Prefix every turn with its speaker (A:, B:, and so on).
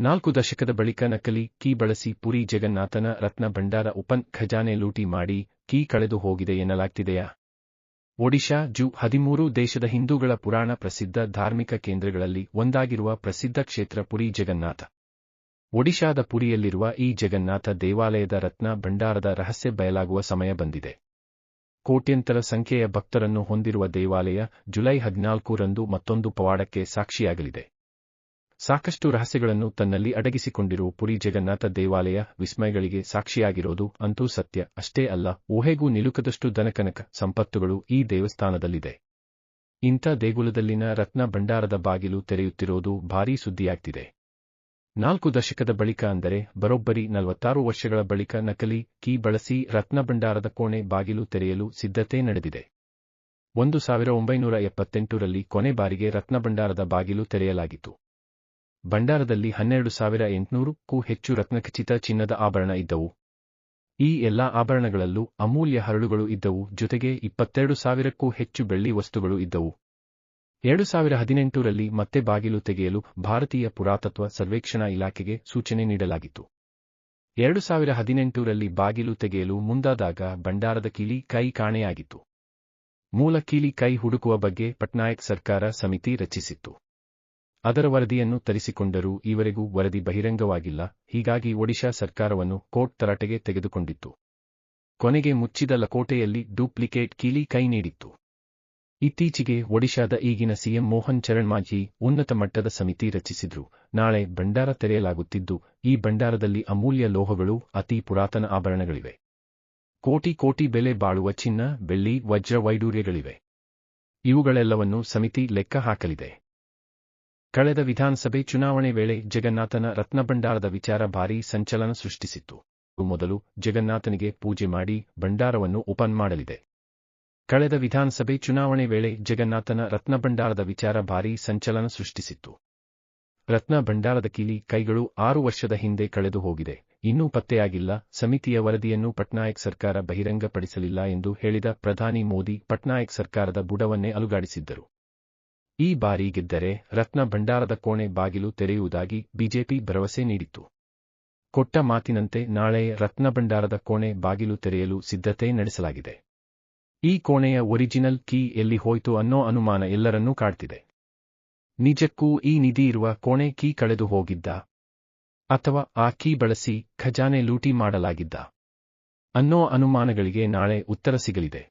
A: ನಾಲ್ಕು ದಶಕದ ಬಳಿಕ ನಕಲಿ ಕೀ ಬಳಸಿ ಪುರಿ ಜಗನ್ನಾಥನ ರತ್ನ ಭಂಡಾರ ಉಪನ್ ಖಜಾನೆ ಲೂಟಿ ಮಾಡಿ ಕೀ ಕಳೆದು ಹೋಗಿದೆ ಎನ್ನಲಾಗ್ತಿದೆಯಾ? ಒಡಿಶಾ ಜು ಹದಿಮೂರು ದೇಶದ ಹಿಂದೂಗಳ ಪುರಾಣ ಪ್ರಸಿದ್ಧ ಧಾರ್ಮಿಕ ಕೇಂದ್ರಗಳಲ್ಲಿ ಒಂದಾಗಿರುವ ಪ್ರಸಿದ್ಧ ಕ್ಷೇತ್ರ ಪುರಿ ಜಗನ್ನಾಥ. ಒಡಿಶಾದ ಪುರಿಯಲ್ಲಿರುವ ಈ ಜಗನ್ನಾಥ ದೇವಾಲಯದ ರತ್ನ ಭಂಡಾರದ ರಹಸ್ಯ ಬಯಲಾಗುವ ಸಮಯ ಬಂದಿದೆ. ಕೋಟ್ಯಂತರ ಸಂಖ್ಯೆಯ ಭಕ್ತರನ್ನು ಹೊಂದಿರುವ ದೇವಾಲಯ ಜುಲೈ ಹದಿನಾಲ್ಕು ರಂದು ಮತ್ತೊಂದು ಪವಾಡಕ್ಕೆ ಸಾಕ್ಷಿಯಾಗಲಿದೆ. ಸಾಕಷ್ಟು ರಹಸ್ಯಗಳನ್ನು ತನ್ನಲ್ಲಿ ಅಡಗಿಸಿಕೊಂಡಿರುವ ಪುರಿ ಜಗನ್ನಾಥ ದೇವಾಲಯ ವಿಸ್ಮಯಗಳಿಗೆ ಸಾಕ್ಷಿಯಾಗಿರೋದು ಅಂತೂ ಸತ್ಯ. ಅಷ್ಟೇ ಅಲ್ಲ, ಊಹೆಗೂ ನಿಲುಕದಷ್ಟು ದನಕನಕ ಸಂಪತ್ತುಗಳು ಈ ದೇವಸ್ಥಾನದಲ್ಲಿದೆ. ಇಂಥ ದೇಗುಲದಲ್ಲಿನ ರತ್ನ ಭಂಡಾರದ ಬಾಗಿಲು ತೆರೆಯುತ್ತಿರೋದು ಭಾರೀ ಸುದ್ದಿಯಾಗ್ತಿದೆ. ನಾಲ್ಕು ದಶಕದ ಬಳಿಕ ಅಂದರೆ ಬರೋಬ್ಬರಿ ನಲವತ್ತಾರು ವರ್ಷಗಳ ಬಳಿಕ ನಕಲಿ, ಕೀ ಬಳಸಿ ರತ್ನ ಭಂಡಾರದ ಕೋಣೆ ಬಾಗಿಲು ತೆರೆಯಲು ಸಿದ್ಧತೆ ನಡೆದಿದೆ. ಒಂದು ಸಾವಿರ ಒಂಬೈನೂರ ಎಪ್ಪತ್ತೆಂಟರಲ್ಲಿ ಕೊನೆ ಬಾರಿಗೆ ರತ್ನ ಭಂಡಾರದ ಬಾಗಿಲು ತೆರೆಯಲಾಗಿತ್ತು. ಭಂಡಾರದಲ್ಲಿ ಹನ್ನೆರಡು ಸಾವಿರ ಎಂಟುನೂರಕ್ಕೂ ಹೆಚ್ಚು ರತ್ನಖಚಿತ ಚಿನ್ನದ ಆಭರಣ ಇದ್ದವು. ಈ ಎಲ್ಲಾ ಆಭರಣಗಳಲ್ಲೂ ಅಮೂಲ್ಯ ಹರಳುಗಳು ಇದ್ದವು, ಜೊತೆಗೆ ಇಪ್ಪತ್ತೆರಡು ಸಾವಿರಕ್ಕೂ ಹೆಚ್ಚು ಬೆಳ್ಳಿ ವಸ್ತುಗಳು ಇದ್ದವು. ಎರಡು ಸಾವಿರ ಹದಿನೆಂಟರಲ್ಲಿ ಮತ್ತೆ ಬಾಗಿಲು ತೆಗೆಯಲು ಭಾರತೀಯ ಪುರಾತತ್ವ ಸರ್ವೇಕ್ಷಣಾ ಇಲಾಖೆಗೆ ಸೂಚನೆ ನೀಡಲಾಗಿತ್ತು. ಎರಡು ಸಾವಿರ ಹದಿನೆಂಟರಲ್ಲಿ ಬಾಗಿಲು ತೆಗೆಯಲು ಮುಂದಾದಾಗ ಭಂಡಾರದ ಕೀಲಿ ಕೈ ಕಾಣೆಯಾಗಿತ್ತು. ಮೂಲ ಕೀಲಿ ಕೈ ಹುಡುಕುವ ಬಗ್ಗೆ ಪಟ್ನಾಯಕ್ ಸರ್ಕಾರ ಸಮಿತಿ ರಚಿಸಿತ್ತು. ಅದರ ವರದಿಯನ್ನು ತರಿಸಿಕೊಂಡರೂ ಈವರೆಗೂ ವರದಿ ಬಹಿರಂಗವಾಗಿಲ್ಲ. ಹೀಗಾಗಿ ಒಡಿಶಾ ಸರ್ಕಾರವನ್ನು ಕೋರ್ಟ್ ತರಾಟೆಗೆ ತೆಗೆದುಕೊಂಡಿತ್ತು. ಕೊನೆಗೆ ಮುಚ್ಚಿದ ಲಕೋಟೆಯಲ್ಲಿ ಡೂಪ್ಲಿಕೇಟ್ ಕೀಲಿ ಕೈ ನೀಡಿತ್ತು. ಇತ್ತೀಚೆಗೆ ಒಡಿಶಾದ ಈಗಿನ ಸಿಎಂ ಮೋಹನ್ ಚರಣ್ ಮಾಜಿ ಉನ್ನತ ಮಟ್ಟದ ಸಮಿತಿ ರಚಿಸಿದ್ರು. ನಾಳೆ ಭಂಡಾರ ತೆರೆಯಲಾಗುತ್ತಿದ್ದು, ಈ ಭಂಡಾರದಲ್ಲಿ ಅಮೂಲ್ಯ ಲೋಹಗಳು, ಅತಿ ಪುರಾತನ ಆಭರಣಗಳಿವೆ. ಕೋಟಿ ಕೋಟಿ ಬೆಲೆ ಬಾಳುವ ಚಿನ್ನ, ಬೆಳ್ಳಿ, ವಜ್ರ ವೈಡೂರ್ಯಗಳಿವೆ. ಇವುಗಳೆಲ್ಲವನ್ನು ಸಮಿತಿ ಲೆಕ್ಕ ಹಾಕಲಿದೆ. ಕಳೆದ ವಿಧಾನಸಭೆ ಚುನಾವಣೆ ವೇಳೆ ಜಗನ್ನಾಥನ ರತ್ನಭಂಡಾರದ ವಿಚಾರ ಭಾರೀ ಸಂಚಲನ ಸೃಷ್ಟಿಸಿತ್ತು. ಮೊದಲು ಜಗನ್ನಾಥನಿಗೆ ಪೂಜೆ ಮಾಡಿ ಭಂಡಾರವನ್ನು ಓಪನ್ ಮಾಡಲಿದೆ. ಕಳೆದ ವಿಧಾನಸಭೆ ಚುನಾವಣೆ ವೇಳೆ ಜಗನ್ನಾಥನ ರತ್ನಭಂಡಾರದ ವಿಚಾರ ಭಾರೀ ಸಂಚಲನ ಸೃಷ್ಟಿಸಿತ್ತು. ರತ್ನ ಭಂಡಾರದ ಕೀಲಿ ಕೈಗಳು ಆರು ವರ್ಷದ ಹಿಂದೆ ಕಳೆದು ಹೋಗಿದೆ. ಇನ್ನೂ ಪತ್ತೆಯಾಗಿಲ್ಲ. ಸಮಿತಿಯ ವರದಿಯನ್ನು ಪಟ್ನಾಯಕ್ ಸರ್ಕಾರ ಬಹಿರಂಗಪಡಿಸಲಿಲ್ಲ ಎಂದು ಹೇಳಿದ ಪ್ರಧಾನಿ ಮೋದಿ ಪಟ್ನಾಯಕ್ ಸರ್ಕಾರದ ಬುಡವನ್ನೇ ಅಲುಗಾಡಿಸಿದ್ದರು. ಈ ಬಾರಿ ಗೆದ್ದರೆ ರತ್ನ ಭಂಡಾರದ ಕೋಣೆ ಬಾಗಿಲು ತೆರೆಯುವುದಾಗಿ ಬಿಜೆಪಿ ಭರವಸೆ ನೀಡಿತ್ತು. ಕೊಟ್ಟ ಮಾತಿನಂತೆ ನಾಳೆ ರತ್ನ ಭಂಡಾರದ ಕೋಣೆ ಬಾಗಿಲು ತೆರೆಯಲು ಸಿದ್ಧತೆ ನಡೆಸಲಾಗಿದೆ. ಈ ಕೋಣೆಯ ಒರಿಜಿನಲ್ ಕೀ ಎಲ್ಲಿ ಹೋಯ್ತು ಅನ್ನೋ ಅನುಮಾನ ಎಲ್ಲರನ್ನೂ ಕಾಡ್ತಿದೆ. ನಿಜಕ್ಕೂ ಈ ನಿಧಿ ಇರುವ ಕೋಣೆ ಕೀ ಕಳೆದು ಹೋಗಿದ್ದ? ಅಥವಾ ಆ ಕೀ ಬಳಸಿ ಖಜಾನೆ ಲೂಟಿ ಮಾಡಲಾಗಿದ್ದ? ಅನ್ನೋ ಅನುಮಾನಗಳಿಗೆ ನಾಳೆ ಉತ್ತರ ಸಿಗಲಿದೆ.